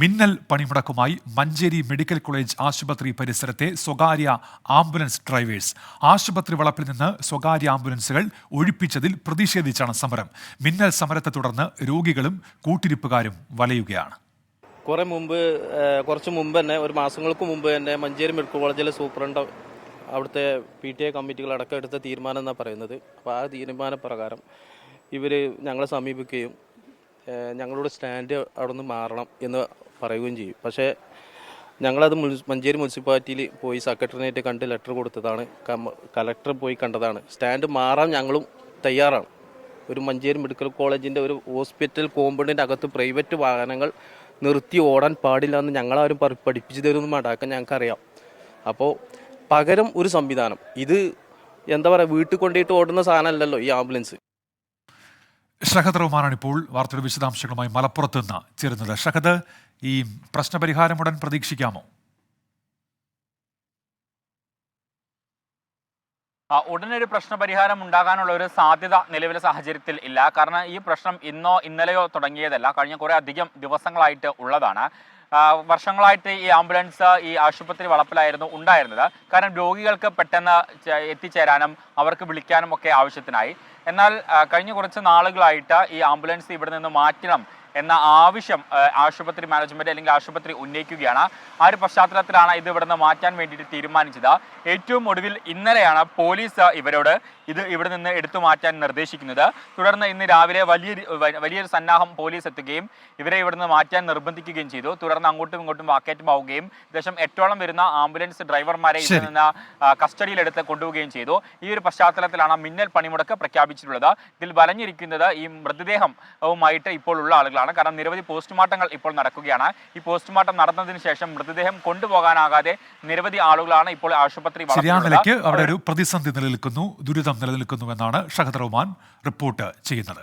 മിന്നൽ പണിമുടക്കുമായി Manjeri medical college ആശുപത്രി പരിസരത്തെ സ്വകാര്യ ആംബുലൻസ് ഡ്രൈവേഴ്സ്. ആശുപത്രി വളപ്പിൽ നിന്ന് സ്വകാര്യ ആംബുലൻസുകൾ ഒഴിപ്പിച്ചതിൽ പ്രതിഷേധിച്ചാണ് സമരം. മിന്നൽ സമരത്തെ തുടർന്ന് രോഗികളും കൂട്ടിരിപ്പുകാരും വലയുകയാണ്. കുറെ മുമ്പ് കുറച്ച് മുമ്പ് തന്നെ ഒരു മാസങ്ങൾക്ക് മുമ്പ് തന്നെ മഞ്ചേരി മെഡിക്കൽ കോളേജിലെ സൂപ്രണ്ട് അവിടുത്തെ പി ടി എ കമ്മിറ്റികൾ അടക്കം എടുത്ത തീരുമാനം എന്നാണ് പറയുന്നത്. അപ്പോൾ ആ തീരുമാനപ്രകാരം ഇവർ ഞങ്ങളെ സമീപിക്കുകയും ഞങ്ങളുടെ സ്റ്റാൻഡ് അവിടെ നിന്ന് മാറണം എന്ന് പറയുകയും ചെയ്യും. പക്ഷേ ഞങ്ങളത് മഞ്ചേരി മുനിസിപ്പാലിറ്റിയിൽ പോയി സെക്രട്ടറിനായിട്ട് കണ്ട് ലെറ്റർ കൊടുത്തതാണ്. കലക്ടർ പോയി കണ്ടതാണ്. സ്റ്റാൻഡ് മാറാൻ ഞങ്ങളും തയ്യാറാണ്. ഒരു മഞ്ചേരി മെഡിക്കൽ കോളേജിന്റെ ഒരു ഹോസ്പിറ്റൽ കോമ്പൗണ്ടിന്റെ അകത്ത് പ്രൈവറ്റ് വാഹനങ്ങൾ നിർത്തി ഓടാൻ പാടില്ല എന്ന് ഞങ്ങളാരും പഠിപ്പിച്ചു തരുമെന്ന് മടാക്കാൻ ഞങ്ങൾക്കറിയാം. അപ്പോൾ പകരം ഒരു സംവിധാനം. ഇത് എന്താ പറയുക വീട്ടിൽ കൊണ്ടുപോയിട്ട് ഓടുന്ന സാധനമല്ലല്ലോ ഈ ആംബുലൻസ്. ഷഹദ് ഇപ്പോൾ വാർത്തയുടെ വിശദാംശങ്ങളുമായി മലപ്പുറത്ത് നിന്ന് ചേരുന്നത്. ഷഹദ് ഈ പ്രശ്നപരിഹാരം ഉടൻ പ്രതീക്ഷിക്കാമോ ആ, ഉടനൊരു പ്രശ്നപരിഹാരം ഉണ്ടാകാനുള്ള ഒരു സാധ്യത നിലവിലെ സാഹചര്യത്തിൽ ഇല്ല. കാരണം ഈ പ്രശ്നം ഇന്നോ ഇന്നലെയോ തുടങ്ങിയതല്ല. കഴിഞ്ഞ കുറേ അധികം ദിവസങ്ങളായിട്ട് ഉള്ളതാണ്. വർഷങ്ങളായിട്ട് ഈ ആംബുലൻസ് ഈ ആശുപത്രി വളപ്പിലായിരുന്നു ഉണ്ടായിരുന്നത്. കാരണം രോഗികൾക്ക് പെട്ടെന്ന് എത്തിച്ചേരാനും അവർക്ക് വിളിക്കാനും ഒക്കെ ആവശ്യത്തിനായി. എന്നാൽ കഴിഞ്ഞ കുറച്ച് നാളുകളായിട്ട് ഈ ആംബുലൻസ് ഇവിടെ നിന്ന് മാറ്റണം എന്ന ആവശ്യം ആശുപത്രി മാനേജ്മെന്റ് അല്ലെങ്കിൽ ആശുപത്രി ഉന്നയിക്കുകയാണ്. ആ ഒരു പശ്ചാത്തലത്തിലാണ് ഇത് ഇവിടുന്ന് മാറ്റാൻ വേണ്ടിയിട്ട് തീരുമാനിച്ചത്. ഏറ്റവും ഒടുവിൽ ഇന്നലെയാണ് പോലീസ് ഇവരോട് ഇത് ഇവിടെ നിന്ന് എടുത്തു മാറ്റാൻ നിർദ്ദേശിക്കുന്നത്. തുടർന്ന് ഇന്ന് രാവിലെ വലിയ വലിയൊരു സന്നാഹം പോലീസ് എത്തുകയും ഇവരെ ഇവിടുന്ന് മാറ്റാൻ നിർബന്ധിക്കുകയും ചെയ്തു. തുടർന്ന് അങ്ങോട്ടും ഇങ്ങോട്ടും വാക്കേറ്റമാവുകയും ഏകദേശം എട്ടോളം വരുന്ന ആംബുലൻസ് ഡ്രൈവർമാരെ ഇവിടെ നിന്ന് കസ്റ്റഡിയിലെടുത്ത് കൊണ്ടുപോവുകയും ചെയ്തു. ഈ ഒരു പശ്ചാത്തലത്തിലാണ് മിന്നൽ പണിമുടക്ക് പ്രഖ്യാപിച്ചിട്ടുള്ളത്. ഇതിൽ വലഞ്ഞിരിക്കുന്നത് ഈ മൃതദേഹവുമായിട്ട് ഇപ്പോൾ ഉള്ള ആളുകളാണ്. കാരണം നിരവധി പോസ്റ്റ്മോർട്ടങ്ങൾ ഇപ്പോൾ നടക്കുകയാണ്. ഈ പോസ്റ്റ്മോർട്ടം നടന്നതിന് ശേഷം മൃതദേഹം കൊണ്ടുപോകാനാകാതെ നിരവധി ആളുകളാണ് ഇപ്പോൾ ആശുപത്രി. നിലയ്ക്ക് അവിടെ ഒരു പ്രതിസന്ധി നിലനിൽക്കുന്നു ദുരിതം നിലനിൽക്കുന്നു എന്നാണ് ഷഹദ് റഹ്മാൻ റിപ്പോർട്ട് ചെയ്യുന്നത്.